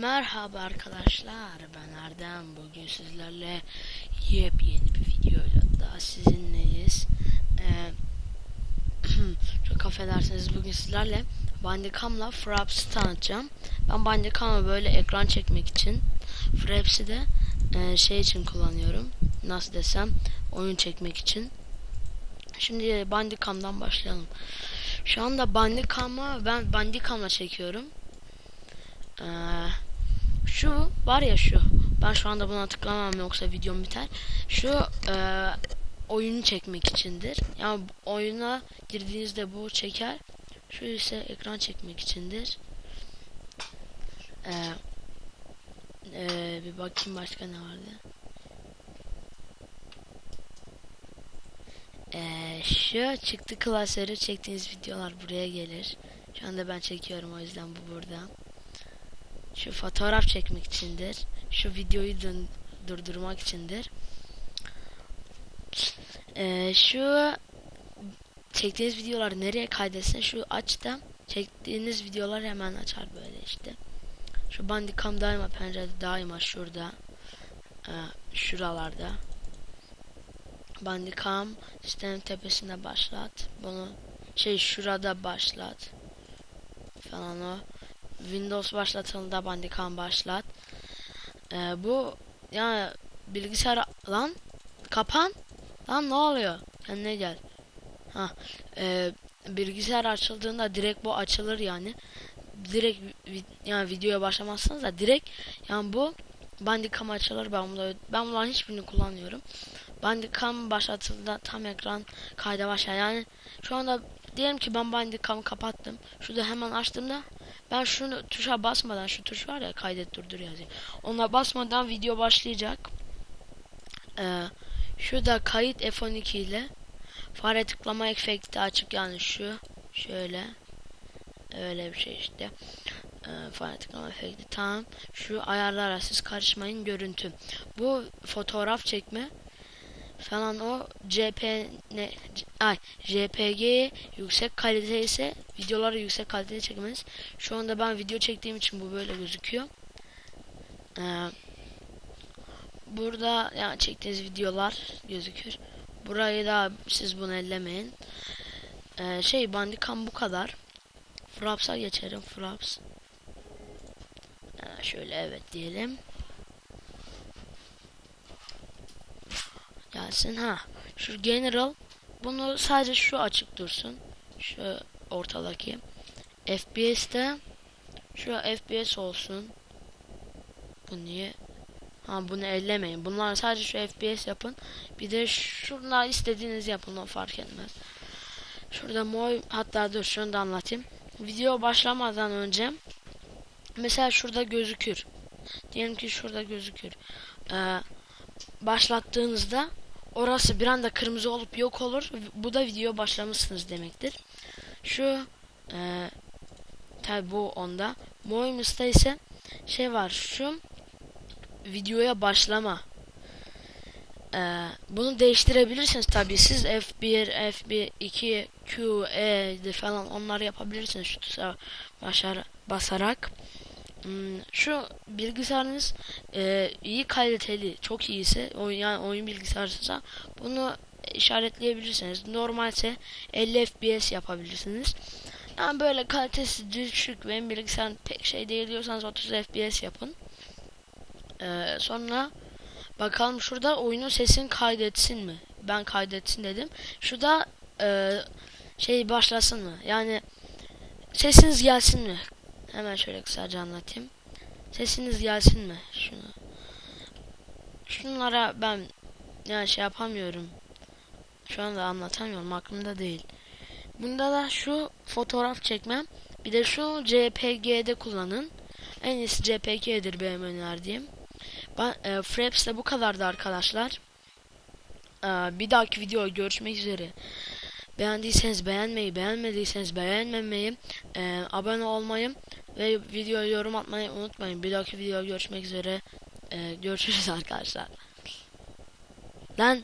Merhaba arkadaşlar ben Erdem. Bugün sizlerle yepyeni bir videoyla daha sizinleyiz. Ee, çok affedersiniz bugün sizlerle Bandicam'la Fraps'ı tanıtacağım. Ben Bandicam'ı böyle ekran çekmek için Fraps'i de e, şey için kullanıyorum. Nasıl desem oyun çekmek için. Şimdi Bandicam'dan başlayalım. Şu anda Bandicam'ı ben Bandicam'la çekiyorum. Ee, şu var ya şu. Ben şu anda buna tıklamam yoksa videom biter. Şu e, oyunu çekmek içindir. Yani oyuna girdiğinizde bu çeker. Şu ise ekran çekmek içindir. Ee, e, bir bakayım başka ne vardı. Ee, şu çıktı klasörü çektiğiniz videolar buraya gelir. Şu anda ben çekiyorum o yüzden bu burada. Şu fotoğraf çekmek içindir. Şu videoyu dön durdurmak içindir. Ee, şu çektiğiniz videolar nereye kaydetsin? Şu aç da çektiğiniz videolar hemen açar böyle işte. Şu bandicam daima pencerede daima şurada. Ee, şuralarda. Bandicam sistemin tepesinde başlat. Bunu şey şurada başlat. Falan o. Windows başlatıldığında Bandicam başlat. Ee, bu yani bilgisayar lan kapan lan ne oluyor? Kendine gel. Ha e, bilgisayar açıldığında direkt bu açılır yani. Direkt yani videoya başlamazsınız da direkt yani bu Bandicam açılır. Ben bunu ben bunların hiçbirini kullanmıyorum. Bandicam başlatıldığında tam ekran kayda başlar. Yani şu anda diyelim ki ben Bandicam'ı kapattım. Şurada hemen açtığımda ben şunu tuşa basmadan şu tuş var ya kaydet durdur yazıyor. Ona basmadan video başlayacak. Ee, şurada kayıt F12 ile fare tıklama efekti açık yani şu şöyle öyle bir şey işte. Ee, fare tıklama efekti tamam. Şu ayarlara siz karışmayın görüntü. Bu fotoğraf çekme falan o CP ne ay JPG yüksek kalite ise videoları yüksek kalitede çekmeniz. Şu anda ben video çektiğim için bu böyle gözüküyor. Ee, burada yani çektiğiniz videolar gözükür. Burayı da siz bunu ellemeyin. Ee, şey Bandicam bu kadar. Fraps'a geçerim. Fraps. Ee, şöyle evet diyelim. Gelsin. Ha. Şu general bunu sadece şu açık dursun. Şu ortadaki. FPS'te şu FPS olsun. Bu niye? Ha bunu ellemeyin. Bunlar sadece şu FPS yapın. Bir de şurada istediğiniz yapın o fark etmez. Şurada moy hatta dur şunu da anlatayım. Video başlamadan önce mesela şurada gözükür. Diyelim ki şurada gözükür. Ee, başlattığınızda orası bir anda kırmızı olup yok olur. Bu da video başlamışsınız demektir. Şu e, tabi bu onda. Moimus'ta ise şey var şu videoya başlama. E, bunu değiştirebilirsiniz tabi. Siz F1, F1, 2, Q, E falan onları yapabilirsiniz şu tuşa basarak. Hmm, şu bilgisayarınız e, iyi kaliteli, çok iyiyse, oyun, yani oyun bilgisayarsa bunu işaretleyebilirsiniz. Normalse 50 FPS yapabilirsiniz. Yani böyle kalitesi düşük ve bilgisayar pek şey değil diyorsanız 30 FPS yapın. Ee, sonra bakalım şurada oyunun sesini kaydetsin mi? Ben kaydetsin dedim. Şurada e, şey başlasın mı? Yani sesiniz gelsin mi? Hemen şöyle kısaca anlatayım. Sesiniz gelsin mi? Şunu. Şunlara ben yani şey yapamıyorum. Şu anda anlatamıyorum. Aklımda değil. Bunda da şu fotoğraf çekmem. Bir de şu JPG'de kullanın. En iyisi JPG'dir benim önerdiğim. Ben, e, Fraps de bu kadardı arkadaşlar. E, bir dahaki video görüşmek üzere. Beğendiyseniz beğenmeyi, beğenmediyseniz beğenmemeyi, e, abone olmayı ve videoya yorum atmayı unutmayın. Bir dahaki video görüşmek üzere. E, görüşürüz arkadaşlar. Lan